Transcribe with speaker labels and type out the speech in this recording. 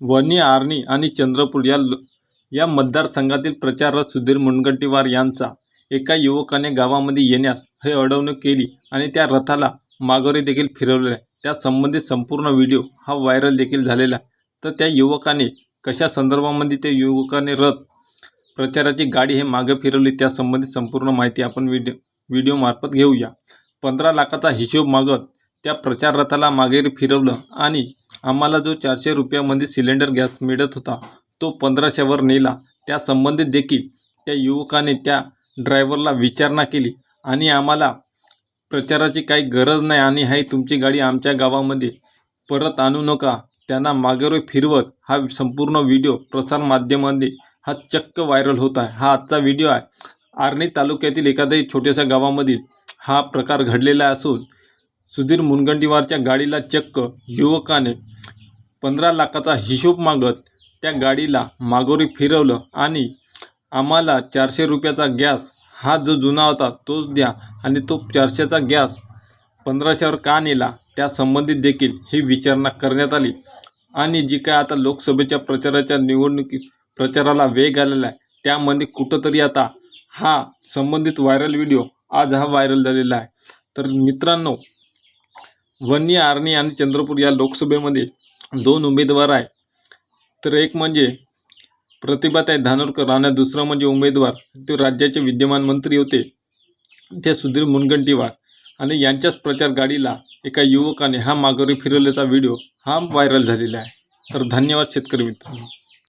Speaker 1: वणी आर्णी आणि चंद्रपूर या या मतदारसंघातील प्रचार रथ सुधीर मुनगंटीवार यांचा एका युवकाने गावामध्ये येण्यास हे अडवणूक केली आणि त्या रथाला माघारी देखील फिरवलेलं आहे त्या संबंधित संपूर्ण व्हिडिओ हा व्हायरल देखील झालेला आहे. तर त्या युवकाने कशा संदर्भामध्ये त्या युवकाने रथ प्रचाराची गाडी हे मागे फिरवली त्यासंबंधित संपूर्ण माहिती आपण व्हिडिओ व्हिडिओमार्फत घेऊया. पंधरा लाखाचा हिशोब मागत त्या प्रचार रथाला मागे फिरवलं आणि आम्हाला जो चारशे रुपयामध्ये सिलेंडर गॅस मिळत होता तो पंधराशेवर नेला. त्या संबंधित देखील त्या युवकाने त्या ड्रायव्हरला विचारणा केली आणि आम्हाला प्रचाराची काही गरज नाही आणि हाय तुमची गाडी आमच्या गावामध्ये परत आणू नका त्यांना मागेवर फिरवत हा संपूर्ण व्हिडिओ प्रसारमाध्यमांमध्ये हा चक्क व्हायरल होत आहे. हा आजचा व्हिडिओ आहे. आर्णी तालुक्यातील एखाद्याही छोट्याशा गावामधील हा प्रकार घडलेला असून सुधीर मुनगंटीवारच्या गाडीला चक्क युवकाने पंधरा लाखाचा हिशोब मागत त्या गाडीला मागोरी फिरवलं आणि आम्हाला चारशे रुपयाचा गॅस हा जो जुना होता तोच द्या आणि तो चारशेचा गॅस पंधराशेवर का नेला त्या संबंधित देखील ही विचारणा करण्यात आली. आणि जी काय आता लोकसभेच्या प्रचाराच्या निवडणुकी प्रचाराला वेग आलेला आहे त्यामध्ये कुठंतरी आता हा संबंधित व्हायरल व्हिडिओ आज हा व्हायरल झालेला आहे. तर मित्रांनो वन्नी आर्णी आणि चंद्रपूर या लोकसभेमध्ये दोन उमेदवार आहे. तर एक म्हणजे प्रतिभाताई धानोरकर आणि दुसरं म्हणजे उमेदवार ते राज्याचे विद्यमान मंत्री होते. ते सुधीर मुनगंटीवार आणि यांच्याच प्रचार गाडीला एका युवकाने हा माघारी फिरवल्याचा व्हिडिओ हा व्हायरल झालेला आहे. तर धन्यवाद शेतकरी मित्रांनो.